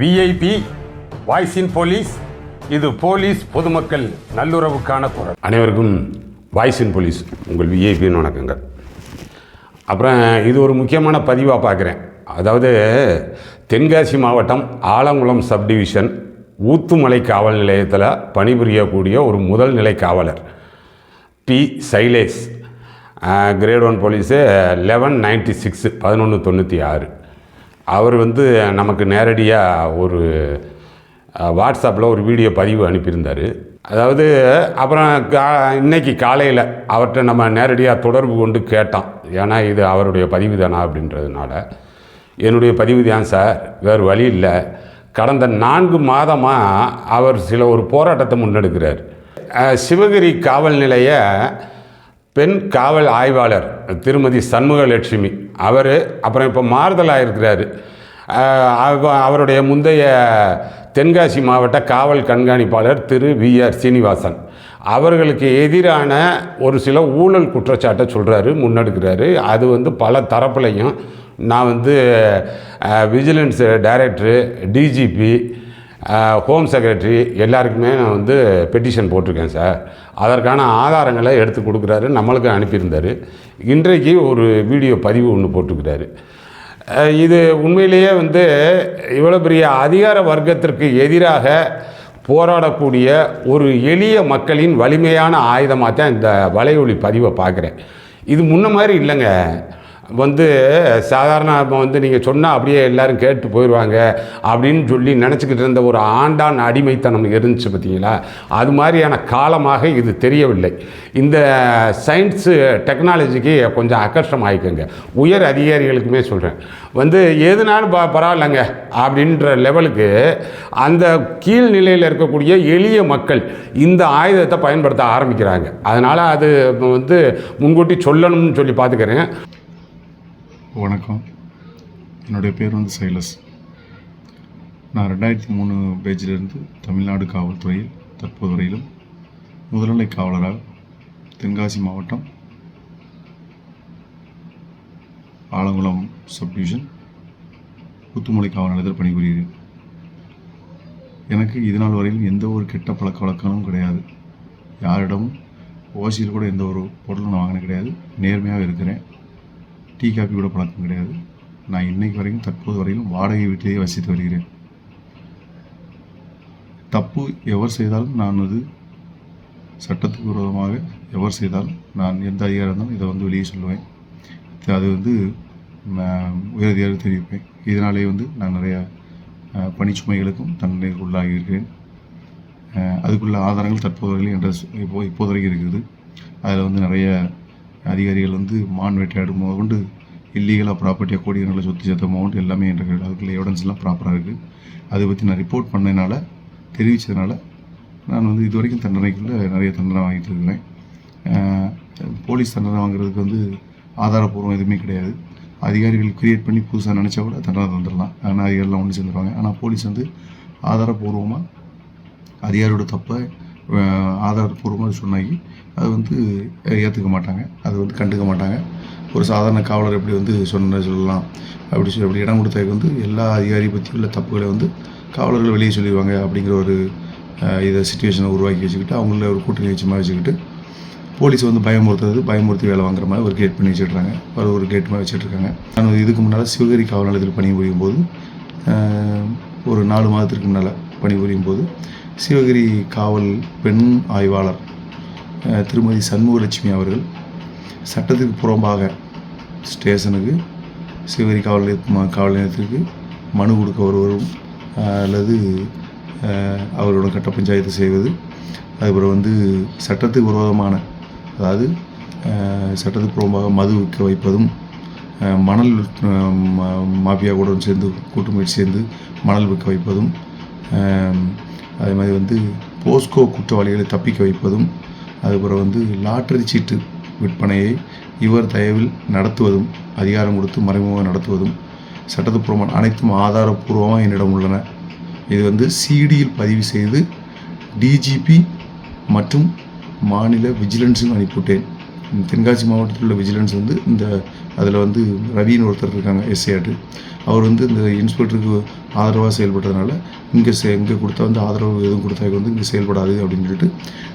VIP voice in police இது police பொதுமக்கள் நல்லுறவுக்கான குரல். அனைவருக்கும் வாய்ஸ் இன் போலீஸ் உங்கள் விஐபின்னு வணக்கங்கள் அப்புறம் இது ஒரு முக்கியமான பதிவாக பார்க்குறேன். அதாவது தென்காசி மாவட்டம் ஆலங்குளம் சப்டிவிஷன் ஊத்துமலை காவல் நிலையத்தில் பணிபுரியக்கூடிய ஒரு முதல் நிலை காவலர் T Sailesh. Grade one police eleven ninety six பதினொன்று தொண்ணூற்றி ஆறு. அவர் வந்து நமக்கு நேரடியாக ஒரு வாட்ஸ்அப்பில் ஒரு வீடியோ பதிவு அனுப்பியிருந்தார். அதாவது அப்புறம் கா இன்னைக்கு காலையில் அவர்கிட்ட நம்ம நேரடியாக தொடர்பு கொண்டு கேட்டோம் ஏன்னா இது அவருடைய பதிவு தானா அப்படின்றதுனால. என்னுடைய பதிவு தான் சார். வேறு வழி இல்லை. கடந்த நான்கு மாதமாக அவர் சில ஒரு போராட்டத்தை முன்னெடுக்கிறார். சிவகிரி காவல் நிலைய பெண் காவல் ஆய்வாளர் திருமதி சண்முகலட்சுமி. அவர் அப்புறம் இப்போ மாறுதலாக இருக்கிறாரு. அவருடைய முந்தைய தென்காசி மாவட்ட காவல் கண்காணிப்பாளர் திரு வி ஆர் சீனிவாசன். அவர்களுக்கு எதிரான ஒரு சில ஊழல் குற்றச்சாட்டை சொல்கிறாரு முன்னெடுக்கிறாரு. அது வந்து பல தரப்புலையும் நான் வந்து vigilance director DGP home secretary எல்லாருக்குமே நான் வந்து பெட்டிஷன் போட்டிருக்கேன் சார். அதற்கான ஆதாரங்களை எடுத்து கொடுக்குறாரு நம்மளுக்கு அனுப்பியிருந்தார். இன்றைக்கு ஒரு வீடியோ பதிவு ஒன்று போட்டிருக்கிறாரு. இது உண்மையிலேயே வந்து இவ்வளோ பெரிய அதிகார வர்க்கத்திற்கு எதிராக போராடக்கூடிய ஒரு எளிய மக்களின் வலிமையான ஆயுதமாக தான் இந்த வலையொலி பதிவை பார்க்குறேன். இது முன்ன மாதிரி இல்லைங்க. வந்து சாதாரண வந்து நீங்கள் சொன்னால் அப்படியே எல்லாரும் கேட்டு போயிடுவாங்க அப்படின்னு சொல்லி நினச்சிக்கிட்டு இருந்த ஒரு ஆண்டான் அடிமைத்தனம் இருந்துச்சு பார்த்தீங்களா? அது மாதிரியான காலமாக இது தெரியவில்லை. இந்த சயின்ஸு டெக்னாலஜிக்கு கொஞ்சம் அக்கஷ்டம் ஆகிக்கோங்க உயர் அதிகாரிகளுக்குமே சொல்கிறேன் வந்து எதுனாலும் ப பரவாயில்லைங்க அப்படின்ற லெவலுக்கு அந்த கீழ்நிலையில் இருக்கக்கூடிய எளிய மக்கள் இந்த ஆயுதத்தை பயன்படுத்த ஆரம்பிக்கிறாங்க. அதனால் அது வந்து முன்கூட்டி சொல்லணும்னு சொல்லி பார்த்துக்கிறேன். வணக்கம். என்னுடைய பேர் வந்து சைலஸ். நான் ரெண்டாயிரத்தி மூணு பேஜிலிருந்து தமிழ்நாடு காவல்துறையில் தற்போது வரையிலும் முதல்நிலை காவலராக தென்காசி மாவட்டம் ஆலங்குளம் சப்டிவிஷன் புத்துமலை காவல் நிலையத்தில் பணிபுரிகிறேன். எனக்கு இது நாள் வரையிலும் எந்த ஒரு கெட்ட பழக்க வழக்கமும் கிடையாது. யாரிடமும் ஓசியில் கூட எந்த ஒரு பொருளும் நான் வாங்கினது கிடையாது. நேர்மையாக இருக்கிறேன். டீ காஃபி கூட பழக்கம் கிடையாது. நான் இன்னைக்கு வரைக்கும் தற்போது வரையிலும் வாடகை வீட்டிலேயே வசித்து வருகிறேன். தப்பு எவர் செய்தாலும் நான் அது சட்டத்துக்கு விரோதமாக எவர் செய்தாலும் நான் எந்த அதிகாரம் இருந்தாலும் இதை வந்து வெளியே சொல்லுவேன். அது வந்து நான் உயரதியாக தெரிவிப்பேன். இதனாலே வந்து நான் நிறையா பணிச்சுமைகளுக்கும் தண்டனைக்கு உள்ளாகி இருக்கிறேன் அதுக்குள்ள ஆதாரங்கள் தற்போது வரையிலும் என்ற இப்போ இப்போது வரைக்கும் இருக்குது. அதில் வந்து நிறைய அதிகாரிகள் வந்து மான் வேட்டையாடு முதற்கொண்டு இல்லீகலாக ப்ராப்பர்ட்டியாக கோடிக்கணக்கில் சொத்து சேர்த்த அமௌண்ட் எல்லாமே என்ற அதுக்குள்ள எவிடன்ஸ்லாம் ப்ராப்பராக இருக்குது அதை பற்றி நான் ரிப்போர்ட் பண்ணதுனால தெரிவித்ததுனால நான் வந்து இது வரைக்கும் தண்டனைக்குள்ள நிறைய தண்டனை வாங்கிட்டு இருக்கிறேன். போலீஸ் தண்டனை வாங்குறதுக்கு வந்து ஆதாரப்பூர்வம் எதுவுமே கிடையாது. அதிகாரிகள் கிரியேட் பண்ணி புதுசாக நினச்சா கூட தண்டனை தந்துடலாம். ஆனால் அதிகாரிலாம் ஒன்று சேர்ந்துருவாங்க ஆனால் போலீஸ் வந்து ஆதாரப்பூர்வமாக அதிகாரியோட தப்பை ஆதாரப்பூர்வமாக சொன்னாங்க அது வந்து ஏற்றுக்க மாட்டாங்க. அது வந்து கண்டுக்க மாட்டாங்க. ஒரு சாதாரண காவலர் எப்படி வந்து சொன்ன சொல்லலாம். அப்படி சொல்லி அப்படி இடம் கொடுத்ததுக்கு வந்து எல்லா அதிகாரி பற்றி உள்ள தப்புகளை வந்து காவலர்கள் வெளியே சொல்லிடுவாங்க அப்படிங்கிற ஒரு இதை சுச்சுவேஷனை உருவாக்கி வச்சுக்கிட்டு அவங்கள ஒரு கூட்டணி வச்சு வச்சுக்கிட்டு போலீஸ் வந்து பயமுறுத்துறது பயமுறுத்தி வேலை வாங்குற மாதிரி ஒரு கேட் பண்ணி வச்சுட்றாங்க ஒரு ஒரு கேட் மாதிரி வச்சுட்ருக்காங்க நான் இதுக்கு முன்னால் சிவகிரி காவல் நிலையத்தில் பணிபுரியும் போது ஒரு நாலு மாதத்திற்கு முன்னால் பணிபுரியும் போது சிவகிரி காவல் பெண் ஆய்வாளர் திருமதி சண்முகலட்சுமி அவர்கள் சட்டத்துக்கு புறம்பாக ஸ்டேஷனுக்கு சிவகிரி காவல் காவல் நிலையத்திற்கு மனு கொடுக்க வருவரும் அல்லது அவர்களோட அவரோட கட்ட பஞ்சாயத்து செய்வது. அதுக்கப்புறம் வந்து சட்டத்துக்கு விரோதமான அதாவது சட்டத்துக்கு புறம்பாக மது விற்க வைப்பதும் மணல் மாஃபியா கூட சேர்ந்து கூட்டமைச்சு சேர்ந்து மணல் விற்க வைப்பதும் அதே மாதிரி வந்து போஸ்கோ குற்றவாளிகளை தப்பிக்க வைப்பதும் அதுக்கப்புறம் வந்து லாட்டரி சீட்டு விற்பனையை இவர் தயவில் நடத்துவதும் அதிகாரம் கொடுத்து மறைமுகமாக நடத்துவதும் சட்டத்துப்பூர்வமான அனைத்தும் ஆதாரப்பூர்வமாக என்னிடம் உள்ளன. இது வந்து சிடியில் பதிவு செய்து டிஜிபி மற்றும் மாநில விஜிலன்ஸும் அனுப்பிவிட்டேன். தென்காசி மாவட்டத்தில் உள்ள விஜிலன்ஸ் வந்து இந்த அதில் வந்து ரவின்னு ஒருத்தர் இருக்காங்க எஸ்ஏஆட்டு அவர் வந்து இந்த இன்ஸ்பெக்டருக்கு ஆதரவாக செயல்பட்டதுனால இங்கே செ இங்கே கொடுத்தா வந்து ஆதரவு எதுவும் கொடுத்தா வந்து இங்கே செயல்படாது அப்படின்னு சொல்லிட்டு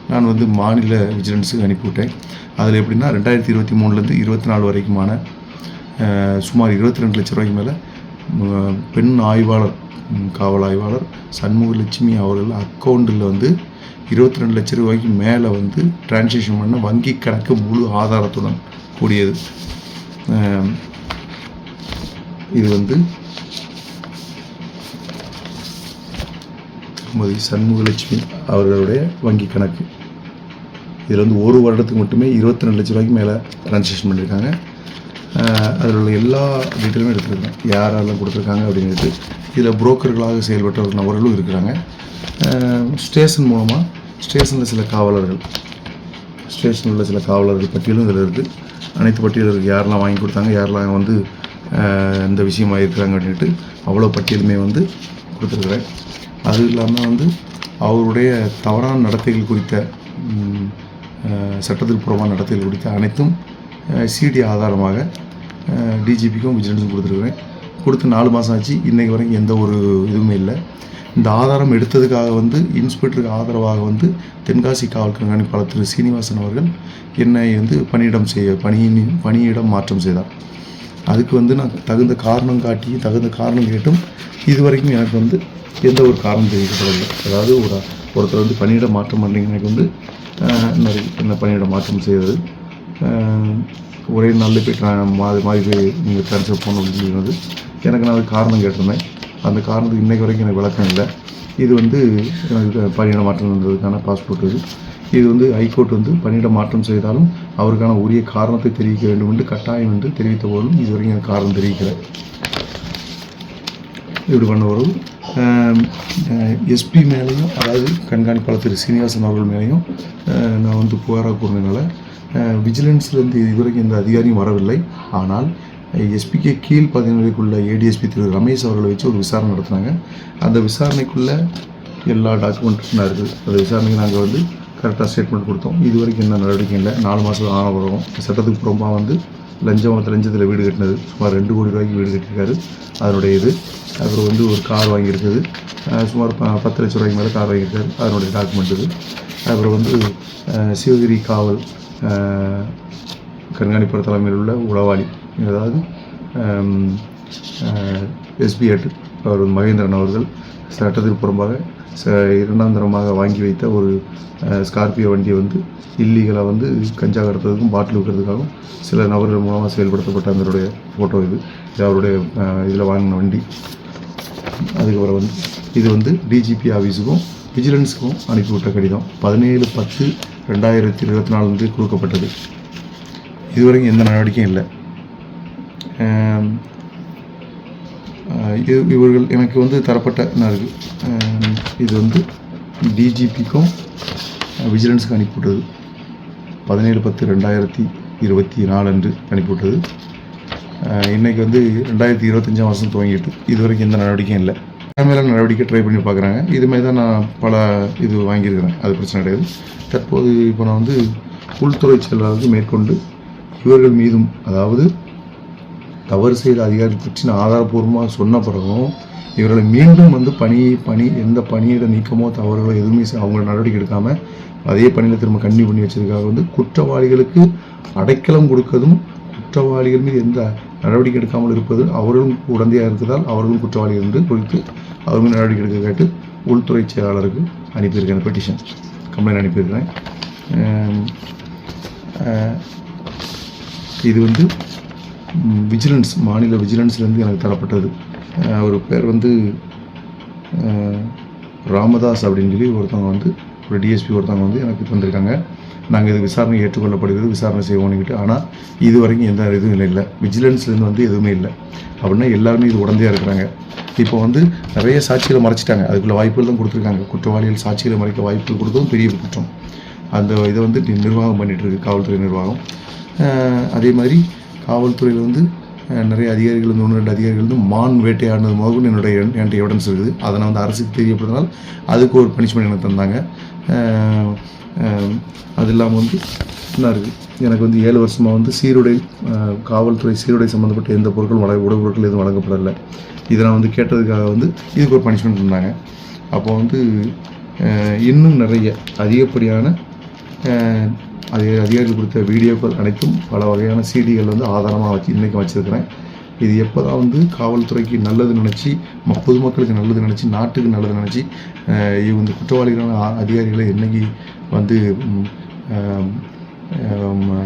நான் வந்து மாநில விஜிலன்ஸுக்கு அனுப்பிவிட்டேன். அதில் எப்படின்னா ரெண்டாயிரத்தி இருபத்தி மூணுலேருந்து இருபத்தி நாலு வரைக்குமான சுமார் இருபத்தி ரெண்டு லட்ச ரூபாய்க்கு மேலே பெண் ஆய்வாளர் காவல் ஆய்வாளர் சண்முகலட்சுமி அவர்கள் அக்கௌண்ட்டில் வந்து இருபத்தி ரெண்டு லட்ச ரூபாய்க்கு மேலே வந்து டிரான்சேக்ஷன் பண்ண வங்கி கணக்கு முழு ஆதாரத்துடன் கூடியது. இது வந்து திருமதி சண்முகலட்சுமி அவர்களுடைய வங்கி கணக்கு. இதில் வந்து ஒரு வருடத்துக்கு மட்டுமே இருபத்தி ரெண்டு லட்ச ரூபாய்க்கு மேலே ட்ரான்சாக்ஷன் பண்ணியிருக்காங்க அதில் உள்ள எல்லா டீட்டெயிலுமே எடுத்துருக்கேன் யாரெல்லாம் கொடுத்துருக்காங்க அப்படிங்கிறது இதில் புரோக்கர்களாக செயல்பட்ட ஒரு நபர்களும் இருக்கிறாங்க. ஸ்டேஷன் மூலமாக ஸ்டேஷனில் சில காவலர்கள் ஸ்டேஷனில் உள்ள சில காவலர்கள் பட்டியலும் இதில் இருக்குது அனைத்து பட்டியலும் இருக்குது யாரெல்லாம் வாங்கி கொடுத்தாங்க யாரெல்லாம் வந்து இந்த விஷயமாக இருக்கிறாங்க அப்படின்ட்டு அவ்வளோ பட்டியலுமே வந்து கொடுத்துருக்குறேன் அது இல்லாமல் வந்து அவருடைய தவறான நடத்தைகள் குறித்த ம், புறமான நடத்தைகள் குறித்த அனைத்தும் சிடி ஆதாரமாக டிஜிபிக்கும் விஜிலன்ஸும் கொடுத்துருக்குறேன். கொடுத்து நாலு மாதம் ஆச்சு. இன்றைக்கு வரைக்கும் எந்த ஒரு இதுவுமே இல்லை. இந்த ஆதாரம் எடுத்ததுக்காக வந்து இன்ஸ்பெக்டருக்கு ஆதரவாக வந்து தென்காசி காவல் கண்காணிப்பாளர் திரு சீனிவாசன் அவர்கள் என்னை வந்து பணியிடம் செய்ய பணியின் பணியிடம் மாற்றம் செய்தார். அதுக்கு வந்து நான் தகுந்த காரணம் காட்டி தகுந்த காரணம் கேட்டும் இது வரைக்கும் எனக்கு வந்து எந்த ஒரு காரணம் தெரிவிக்கப்படவில்லை. அதாவது ஒரு ஒருத்தர் வந்து பணியிட மாற்றம் பண்ணிங்கனாக்கு எனக்கு வந்து நிறைய என்ன பணியிட மாற்றம் செய்தது ஒரே நாளில் போய் tra- மாறி மாறி போய் நீங்கள் ட்ரான்ஸ்ஃபர் பண்ணணும் அப்படின்னு சொல்லியிருந்தது எனக்கு நான் அதுக்கு காரணம் கேட்டிருந்தேன். அந்த காரணத்துக்கு இன்றைக்கு வரைக்கும் எனக்கு விளக்கம் இல்லை. இது வந்து எனக்கு பணியிட மாற்றம் இருந்ததுக்கான பாஸ்போர்ட் இது. இது வந்து ஹைகோர்ட் வந்து பணியிட மாற்றம் செய்தாலும் அவருக்கான உரிய காரணத்தை தெரிவிக்க வேண்டும் என்று கட்டாயம் என்று தெரிவித்த போதும் இதுவரைக்கும் எனக்கு காரணம் தெரிவிக்கிறேன் இப்படி பண்ண வரும் எஸ்பி மேலேயும் அதாவது கண்காணிப்பாளர் திரு சீனிவாசன் அவர்கள் மேலேயும் நான் வந்து புகாராக கூறினதுனால விஜிலன்ஸ்லேருந்து இதுவரைக்கும் எந்த அதிகாரியும் வரவில்லை. ஆனால் எஸ்பிக்கு கீழ் பதினேழுக்குள்ள ஏடிஎஸ்பி திரு ரமேஷ் அவர்களை வச்சு ஒரு விசாரணை நடத்துனாங்க. அந்த விசாரணைக்குள்ளே எல்லா டாக்குமெண்ட்டும் இருக்குது அந்த விசாரணைக்கு நாங்கள் வந்து கரெக்டாக ஸ்டேட்மெண்ட் கொடுத்தோம். இது வரைக்கும் என்ன நடவடிக்கை இல்லை. நாலு மாதம் ஆன சட்டத்துக்கு புறம்பாக வந்து லஞ்சம் லஞ்சத்தில் வீடு கட்டினது. சுமார் ரெண்டு கோடி ரூபாய்க்கு வீடு கட்டியிருக்காரு. அதனுடைய இது அப்புறம் வந்து ஒரு கார் வாங்கியிருக்குது சுமார் ப- பத்து லட்ச ரூபாய்க்கு மேலே கார் வாங்கியிருக்காரு. அதனுடைய டாக்குமெண்ட் இது. அப்புறம் வந்து சிவகிரி காவல் கண்காணிப்பு தலைமையில் உள்ள உளவாளி. அதாவது எஸ்பி எட்டு அவர் மகேந்திரன் அவர்கள் சட்டத்திற்கு புறம்பாக ச இரண்டாம் தரமாக வாங்கி வைத்த ஒரு ஸ்கார்பியோ வண்டியை வந்து இல்லீகலாக வந்து கஞ்சா கடத்துறதுக்கும் பாட்டில் விடுறதுக்காகவும் சில நபர்கள் மூலமாக செயல்படுத்தப்பட்ட அதனுடைய ஃபோட்டோ இது. இது அவருடைய இதில் வாங்கின வண்டி. அதுக்கப்புறம் வந்து இது வந்து டிஜிபி ஆஃபீஸுக்கும் விஜிலன்ஸுக்கும் அனுப்பிவிட்ட கடிதம் பதினேழு பத்து ரெண்டாயிரத்தி இருபத்தி நாலு வந்து கொடுக்கப்பட்டது. இதுவரைக்கும் எந்த நடவடிக்கையும் இல்லை. இது இவர்கள் எனக்கு வந்து தரப்பட்ட என்ன இருக்கு? இது வந்து டிஜிபிக்கும் விஜிலன்ஸுக்கும் அனுப்பிவிட்டது பதினேழு பத்து ரெண்டாயிரத்தி இருபத்தி நாலு அன்று அனுப்பிவிட்டது இன்றைக்கி இன்னைக்கு வந்து ரெண்டாயிரத்தி இருபத்தஞ்சாம் வருஷம் துவங்கிட்டு. இது வரைக்கும் எந்த நடவடிக்கையும் இல்லை. மேலே நடவடிக்கை ட்ரை பண்ணி பார்க்குறாங்க இதுமாரி தான் நான் பல இது வாங்கியிருக்கிறேன். அது பிரச்சனை கிடையாது. தற்போது இப்போ நான் வந்து உள்துறை செயலாளருக்கு மேற்கொண்டு இவர்கள் மீதும் அதாவது தவறு செய்த அதிகாரி பற்றி நான் ஆதாரப்பூர்வமாக சொன்ன பிறகும் இவர்களை மீண்டும் வந்து பணி பணி எந்த பணியிட நீக்கமோ தவறுகளோ எதுவுமே அவங்கள நடவடிக்கை எடுக்காமல் அதே பணியில் திரும்ப கண்டினியூ பண்ணி வச்சதுக்காக வந்து குற்றவாளிகளுக்கு அடைக்கலம் கொடுக்கதும் குற்றவாளிகள் மீது எந்த நடவடிக்கை எடுக்காமல் இருப்பது அவர்களும் உடந்தையாக இருந்ததால் அவர்களும் குற்றவாளிகள் என்று குறித்து அவர் மீது நடவடிக்கை எடுக்க கேட்டு உள்துறை செயலாளருக்கு அனுப்பியிருக்கேன் பெட்டிஷன் கம்ப்ளைண்ட் அனுப்பியிருக்கிறேன். இது வந்து விஜிலன்ஸ் மாநில விஜிலன்ஸ்லேருந்து எனக்கு தரப்பட்டது. அவர் பேர் வந்து ராமதாஸ் அப்படின்னு சொல்லி ஒருத்தவங்க வந்து ஒரு டிஎஸ்பி ஒருத்தவங்க வந்து எனக்கு தந்திருக்காங்க. நாங்கள் இது விசாரணை ஏற்றுக்கொள்ளப்படுகிறது விசாரணை செய்வோம்னுக்கிட்டு. ஆனால் இது வரைக்கும் எந்த இதுவும் இல்லை. இல்லை விஜிலன்ஸ்லேருந்து வந்து எதுவுமே இல்லை. அப்படின்னா எல்லாருமே இது உடந்தையாக இருக்கிறாங்க. இப்போ வந்து நிறைய சாட்சிகளை மறைச்சிட்டாங்க. அதுக்குள்ள வாய்ப்புகள் தான் கொடுத்துருக்காங்க. குற்றவாளிகள் சாட்சிகளை மறைக்க வாய்ப்புகள் கொடுத்ததும் பெரிய குற்றம். அந்த இதை வந்து நிர்வாகம் பண்ணிட்டு இருக்கு. காவல்துறை நிர்வாகம். அதே மாதிரி காவல்துறையில் வந்து நிறைய அதிகாரிகள் வந்து ஒன்று ரெண்டு அதிகாரிகள் வந்து மான் வேட்டையாடினது முதல் என்னுடைய என்கிட்ட எவிடன்ஸ் இருக்குது. அதை நான் வந்து அரசுக்கு தெரியப்படுத்தினால் அதுக்கு ஒரு பனிஷ்மெண்ட் எனக்கு தந்தாங்க. அது இல்லாமல் வந்து என்ன இருக்குது எனக்கு வந்து ஏழு வருஷமாக வந்து சீருடை காவல்துறை சீருடை சம்மந்தப்பட்ட எந்த பொருட்களும் வழங்க உடல் பொருட்கள் எதுவும் வழங்கப்படலை. இதை நான் வந்து கேட்டதுக்காக வந்து இதுக்கு ஒரு பனிஷ்மெண்ட் தந்தாங்க. அப்போ வந்து இன்னும் நிறைய அதிகப்படியான அது அதிகாரிகள் கொடுத்த வீடியோக்கள் அனைத்தும் பல வகையான சிடிகள் வந்து ஆதாரமாக வச்சு இன்றைக்கும் வச்சுருக்கிறேன். இது எப்போ தான் வந்து காவல்துறைக்கு நல்லது நினச்சி ம பொதுமக்களுக்கு நல்லது நினச்சி நாட்டுக்கு நல்லது நினச்சி இந்த குற்றவாளிகளான அதிகாரிகளை என்றைக்கு வந்து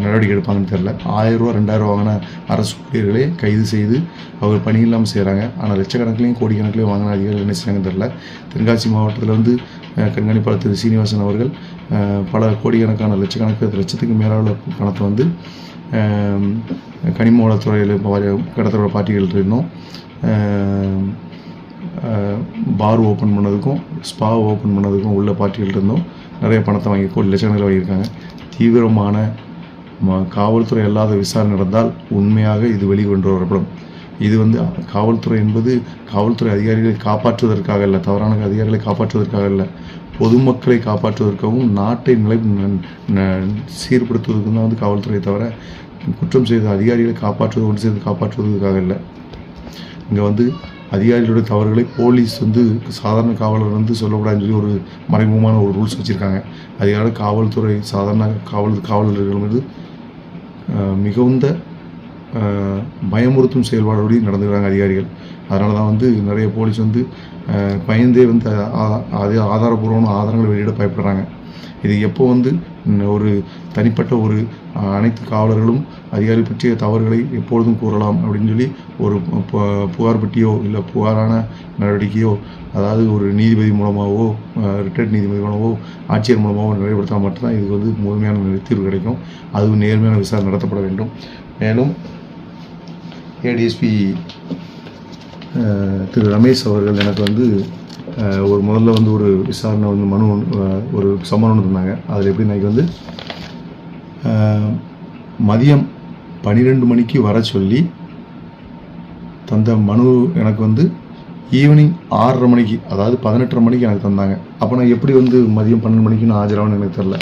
நடவடிக்கை எடுப்பாங்கன்னு தெரில ஆயிரரூவா ரெண்டாயிரம் வாங்கின அரசு ஊழியர்களே கைது செய்து அவர் பணி இல்லாமல் செய்கிறாங்க ஆனால் லட்சக்கணக்கிலையும் கோடிக்கணக்கிலையும் வாங்கின அதிகாரிகள் என்ன செய்றாங்கன்னு தெரில தென்காசி மாவட்டத்தில் வந்து கண்காணிப்பாளர் திரு சீனிவாசன் அவர்கள் பல கோடிக்கணக்கான லட்சக்கணக்கு லட்சத்துக்கு மேலான பணத்தை வந்து கனிம வளத்துறையில் கடத்தோட பார்ட்டிகள் இருந்தோம். பார் ஓப்பன் பண்ணதுக்கும் ஸ்பா ஓப்பன் பண்ணதுக்கும் உள்ள பார்ட்டிகள் இருந்தோம். நிறைய பணத்தை வாங்கி கோடி லட்சக்கணக்கில் வாங்கியிருக்காங்க. தீவிரமான ம- காவல்துறை அல்லாத விசாரணை நடந்தால் உண்மையாக இது வெளிக்கொண்டு வரப்படும். இது வந்து காவல்துறை என்பது காவல்துறை அதிகாரிகளை காப்பாற்றுவதற்காக இல்லை தவறான அதிகாரிகளை காப்பாற்றுவதற்காக இல்லை பொதுமக்களை காப்பாற்றுவதற்காகவும் நாட்டை நிலை ந- சீர்படுத்துவதற்கும் தான் வந்து காவல்துறையை தவிர குற்றம் செய்த அதிகாரிகளை காப்பாற்றுவது ஒன்று சேர்ந்து காப்பாற்றுவதற்காக இல்லை இங்கே வந்து அதிகாரிகளுடைய தவறுகளை போலீஸ் வந்து சாதாரண காவலர் வந்து சொல்லக்கூடாதுன்னு சொல்லி ஒரு மறைமுகமான ஒரு ரூல்ஸ் வச்சுருக்காங்க. அதனால காவல்துறை சாதாரண காவல் காவலர்கள் வந்து மிகுந்த பயமுறுத்தும் செயல்பாடோடு நடந்துக்கிறாங்க அதிகாரிகள். அதனால தான் வந்து நிறைய போலீஸ் வந்து பயந்தே வந்து ஆ- அதே ஆதாரபூர்வமான ஆதாரங்களை வெளியிட பயப்படுறாங்க. இது எப்போ வந்து ஒரு தனிப்பட்ட ஒரு அனைத்து காவலர்களும் அதிகாரி பற்றிய தவறுகளை எப்பொழுதும் கூறலாம் அப்படின்னு சொல்லி ஒரு பு- புகார் பெட்டியோ இல்லை புகாரான நடவடிக்கையோ அதாவது ஒரு நீதிபதி மூலமாகவோ ரிட்டையர்ட் நீதிபதி மூலமாகவோ ஆட்சியர் மூலமாகவோ நிறைவேற்றினால் மட்டும்தான் இதுக்கு வந்து முழுமையான தீர்வு கிடைக்கும். அதுவும் நேர்மையான விசாரணை நடத்தப்பட வேண்டும். மேலும் ஏடிஎஸ்பி திரு ரமேஷ் அவர்கள் எனக்கு வந்து ஒரு முதல்ல வந்து ஒரு விசாரணை வந்து மனு ஒன்று, ஒரு சம்மன் ஒன்று தந்தாங்க. அதில் எப்படி இன்னைக்கு வந்து மதியம் பன்னிரெண்டு மணிக்கு வர சொல்லி தந்த மனு எனக்கு வந்து ஈவினிங் ஆறரை மணிக்கு அதாவது பதினெட்டரை மணிக்கு எனக்கு தந்தாங்க. அப்போ நான் எப்படி வந்து மதியம் பன்னெண்டு மணிக்கு நான் ஆஜராகணும்னு எனக்கு தெரில.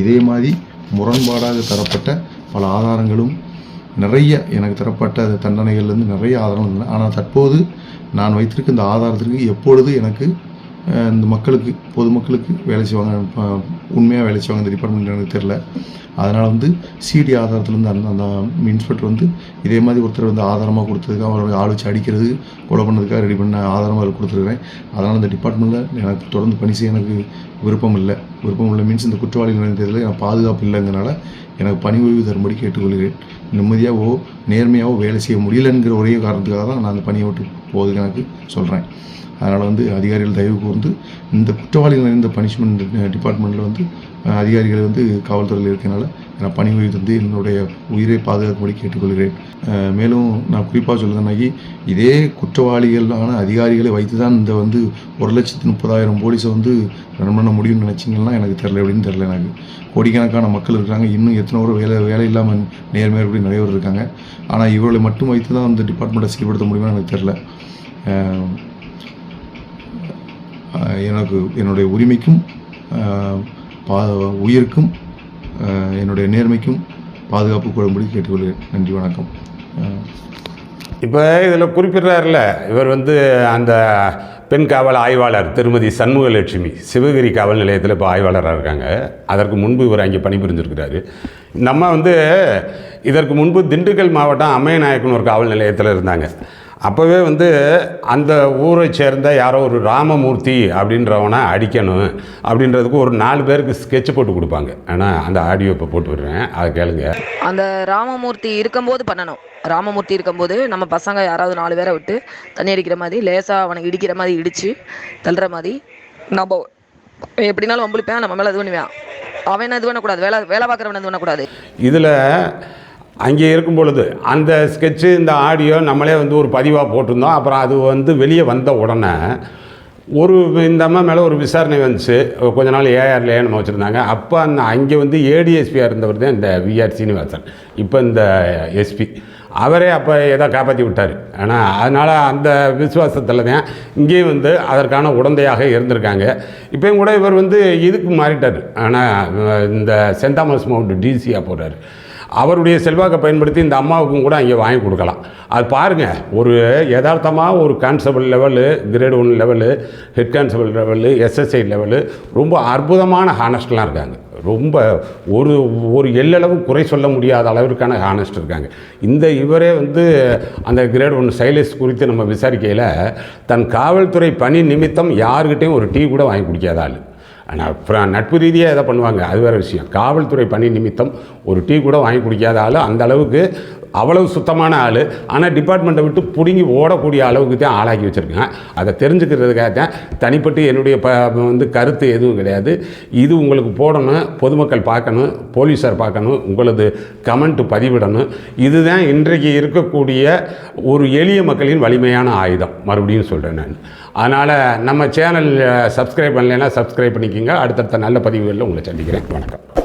இதே மாதிரி முரண்பாடாக தரப்பட்ட பல ஆதாரங்களும் நிறைய எனக்கு தரப்பட்ட தண்டனைகள்லேருந்து நிறைய ஆதாரம் இருந்தன. ஆனால் தற்போது நான் வைத்திருக்க இந்த ஆதாரத்திற்கு எப்பொழுது எனக்கு இந்த மக்களுக்கு பொதுமக்களுக்கு வேலை செய்வாங்க உண்மையாக வேலை செய்வாங்க இந்த டிபார்ட்மெண்ட் எனக்கு தெரில அதனால் வந்து சிடி ஆதாரத்துலேருந்து அந்த அந்த இன்ஸ்பெக்டர் வந்து இதே மாதிரி ஒருத்தர் வந்து ஆதாரமாக கொடுத்ததுக்காக அவரை ஆள் வச்சு அடிக்கிறது கொலை பண்ணதுக்காக ரெடி பண்ண ஆதாரமாக அதில் கொடுத்துருக்குறேன். அதனால் அந்த டிபார்ட்மெண்ட்டில் எனக்கு தொடர்ந்து பணி செய்ய எனக்கு விருப்பம் இல்லை. விருப்பம் இல்லை மீன்ஸ் இந்த குற்றவாளிகள் தேர்தலில் எனக்கு பாதுகாப்பு இல்லைங்கிறனால எனக்கு பணி ஓய்வு தரும்படி கேட்டுக்கொள்கிறேன். நிம்மதியாகவோ நேர்மையாகவோ வேலை செய்ய முடியலங்கிற ஒரே காரணத்துக்காக தான் நான் அந்த பணியை விட்டு போகுது எனக்கு சொல்கிறேன் அதனால் வந்து அதிகாரிகள் தயவு கூர்ந்து இந்த குற்றவாளிகள் நிறைந்த பனிஷ்மெண்ட் டிபார்ட்மெண்ட்டில் வந்து அதிகாரிகள் வந்து காவல்துறையில் இருக்கனால நான் பணி ஓய்வு தந்து என்னுடைய உயிரை பாதுகாக்கும்படி கேட்டுக்கொள்கிறேன். மேலும் நான் குறிப்பாக சொல்லுறேன்னாக்கி இதே குற்றவாளிகளான அதிகாரிகளை வைத்து தான் இந்த வந்து ஒரு லட்சத்து முப்பதாயிரம் போலீஸை வந்து ரன் பண்ண முடியும்னு நினச்சிங்கன்னா எனக்கு தெரில அப்படின்னு தெரில எனக்கு. கோடிக்கணக்கான மக்கள் இருக்காங்க இன்னும் எத்தனை ஒரு வேலை வேலை இல்லாமல் நேர்மையாக இப்படி நிறைய பேர் இருக்காங்க. ஆனால் இவர்களை மட்டும் வைத்து தான் அந்த டிபார்ட்மெண்ட்டை செயல்படுத்த முடியுமா எனக்கு தெரில எனக்கு என்னுடைய உரிமைக்கும் பா உயிருக்கும் என்னுடைய நேர்மைக்கும் பாதுகாப்பு கொள்ளும்படி கேட்டுக்கொள்கிறேன். நன்றி வணக்கம். இப்போ இதில் குறிப்பிடுறாருல இவர் வந்து அந்த பெண் காவல் ஆய்வாளர் திருமதி சண்முகலட்சுமி சிவகிரி காவல் நிலையத்தில் இப்போ ஆய்வாளராக இருக்காங்க. அதற்கு முன்பு இவர் அங்கே பணிபுரிஞ்சிருக்கிறாரு. நம்ம வந்து இதற்கு முன்பு திண்டுக்கல் மாவட்டம் அம்மையநாயக்கன் ஒரு காவல் நிலையத்தில் இருந்தாங்க. அப்போவே வந்து அந்த ஊரை சேர்ந்த யாரோ ஒரு ராமமூர்த்தி அப்படின்றவனை அடிக்கணும் அப்படின்றதுக்கு ஒரு நாலு பேருக்கு ஸ்கெட்ச் போட்டு கொடுப்பாங்க. ஆனால் அந்த ஆடியோ இப்போ போட்டு விடுறேன். அதை கேளுங்க. அந்த ராமமூர்த்தி இருக்கும்போது பண்ணணும். ராமமூர்த்தி இருக்கும்போது நம்ம பசங்க யாராவது நாலு பேரை விட்டு தண்ணி அடிக்கிற மாதிரி லேசாக அவனை இடிக்கிற மாதிரி இடித்து தள்ளுற மாதிரி நம்ம எப்படினாலும் வம்பளிப்பேன் நம்ம மேலே இது பண்ணுவேன். அவன் இது பண்ணக்கூடாது? வேலை வேலை பார்க்குறவன் இது பண்ணக்கூடாது? இதில் அங்கே இருக்கும் பொழுது அந்த ஸ்கெட்சு இந்த ஆடியோ நம்மளே வந்து ஒரு பதிவாக போட்டிருந்தோம். அப்புறம் அது வந்து வெளியே வந்த உடனே ஒரு இந்த அம்மா மேலே ஒரு விசாரணை வந்துச்சு. கொஞ்ச நாள் ஏஆர்லேயே நம்ம வச்சுருந்தாங்க. அப்போ அந்த அங்கே வந்து ஏடிஎஸ்பியாக இருந்தவர் தான் இந்த விஆர் சீனிவாசன். இப்போ இந்த எஸ்பி அவரே அப்போ ஏதோ காப்பாற்றி விட்டார். ஆனால் அதனால் அந்த விசுவாசத்தில் தான் இங்கேயும் வந்து அதற்கான உடந்தையாக இருந்திருக்காங்க. இப்போயும் கூட இவர் வந்து இதுக்கு மாறிட்டார். ஆனால் இந்த சென்ட் தாமஸ் மவுண்ட் டிசியாக போகிறார் அவருடைய செல்வாக்கை பயன்படுத்தி இந்த அம்மாவுக்கும் கூட அங்கே வாங்கி கொடுக்கலாம். அது பாருங்கள் ஒரு யதார்த்தமாக ஒரு constable level grade one level head constable level SSI level ரொம்ப அற்புதமான ஹானஸ்ட்லாம் இருக்காங்க. ரொம்ப ஒரு ஒரு எல்லளவு குறை சொல்ல முடியாத அளவிற்கான ஹானஸ்ட் இருக்காங்க. இந்த இவரே வந்து அந்த கிரேட் ஒன் சைலஸ் குறித்து நம்ம விசாரிக்கையில் தன் காவல்துறை பணி நிமித்தம் யாருக்கிட்டையும் ஒரு டீ கூட வாங்கி குடிக்காத ஆள். ஆனால் அப்புறம் நட்பு ரீதியாக எதை பண்ணுவாங்க? அது வேறு விஷயம். காவல்துறை பணி நிமித்தம் ஒரு டீ கூட வாங்கி குடிக்காத ஆள் அந்த அளவுக்கு அவ்வளவு சுத்தமான ஆள். ஆனால் டிபார்ட்மெண்ட்டை விட்டு பிடுங்கி ஓடக்கூடிய அளவுக்கு தான் ஆளாக்கி வச்சுருக்கேன் அதை தெரிஞ்சுக்கிறதுக்காக தான் தனிப்பட்டு என்னுடைய ப வந்து கருத்து எதுவும் கிடையாது. இது உங்களுக்கு போடணும் பொதுமக்கள் பார்க்கணும் போலீஸார் பார்க்கணும் உங்களது கமெண்ட் பதிவிடணும். இதுதான் இன்றைக்கு இருக்கக்கூடிய ஒரு எளிய மக்களின் வலிமையான ஆயுதம். மறுபடியும் சொல்கிறேன் நான். அதனால் நம்ம சேனல் சப்ஸ்கிரைப் பண்ணலைன்னா சப்ஸ்கிரைப் பண்ணிக்கோங்க. அடுத்தடுத்த நல்ல பதிவுகளில் உங்களை சந்திக்கிறேன். வணக்கம்.